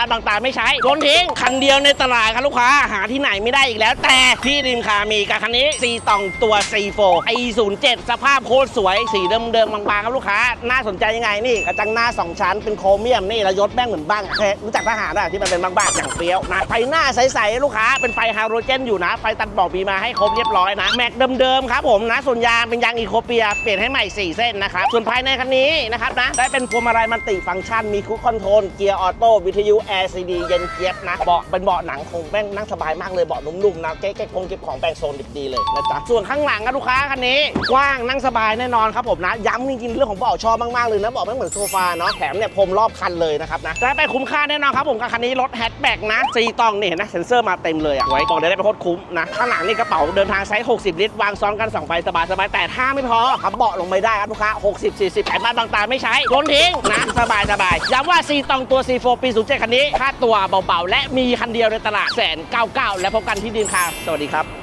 บ้านบางตาไม่ใช้โยนทิ้งคันเดียวในตลาดครับลูกค้าหาที่ไหนไม่ได้อีกแล้ว แต่ที่ริมคามีกับคันนี้ซีตองตัว C4 i07 สภาพโคตรสวยสีเดิมๆบางๆครับลูกค้า น่าสนใจยังไงนี่กระจังหน้าสองชั้นเป็นโครเมียมนี่แล้วยศแม่งเหมือนบ้างเคยรู้จักทหารอะที่มันเป็นบ้างๆอย่างเปรี้ยวนะไฟหน้าใสๆลูกค้าเป็นไฟฮาโลเจนอยู่นะ ไฟตัดบอกปีมาให้ครบเรียบร้อยนะแม็กเดิมๆครับผมนะส่วนยางเป็นยางอีโคเปียเปลี่ยนให้ใหม่ 4 เส้นนะครับส่วนภายในคันนี้นะครับนะได้เป็นพวงมาลัยมันติฟังก์ชันมีคุกคอนโทรลเกียร์ออโต้วิทยุแอร์ซีดีเย็นเจี๊ยบนะเบาะเป็นเบาะหนังคงแป้งนั่งสบายมากเลยเบาะนุ่มๆนะเก๊กๆคงเก็บของแปลงโซนดีๆเลยนะจ๊ะส่วนข้างหลังครับลูกค้าคันนี้กว้างนั่งสบายแน่นอนครับผมนะย้ำจริงๆเรื่องของเบาะชอบมากๆเลยนะเบาะไม่เหมือนโซฟาเนาะแถมเนี่ยพรมรอบคันเลยนะครับนะได้ไปคุ้มค่าแน่นอนครับผมกับคันนี้รถแฮชแบ็กนะซีตองเนี่เห็นะเซ็นเซอร์มาเต็มเลยอะไว้บอกเลยได้ไปโคตรคุ้มนะข้างหลังนี่กระเป๋าเดินทางไซส์60 ลิตรวางซ้อนกัน2ใบสบายๆแต่ถ้าไม่พอขับเบาะลงไม่ได้ครับลูกค้า60 40แถมบ้านบางตาไม่ใช้โยนทิ้งนะสบายสบายๆย้ำว่าซีตองตัว C4 ปี07คันนี้ค่าตัวเบาๆ และมีคันเดียวในตลาดแสนเก้าเก้าและพบกันที่ดีมคาร์สวัสดีครับ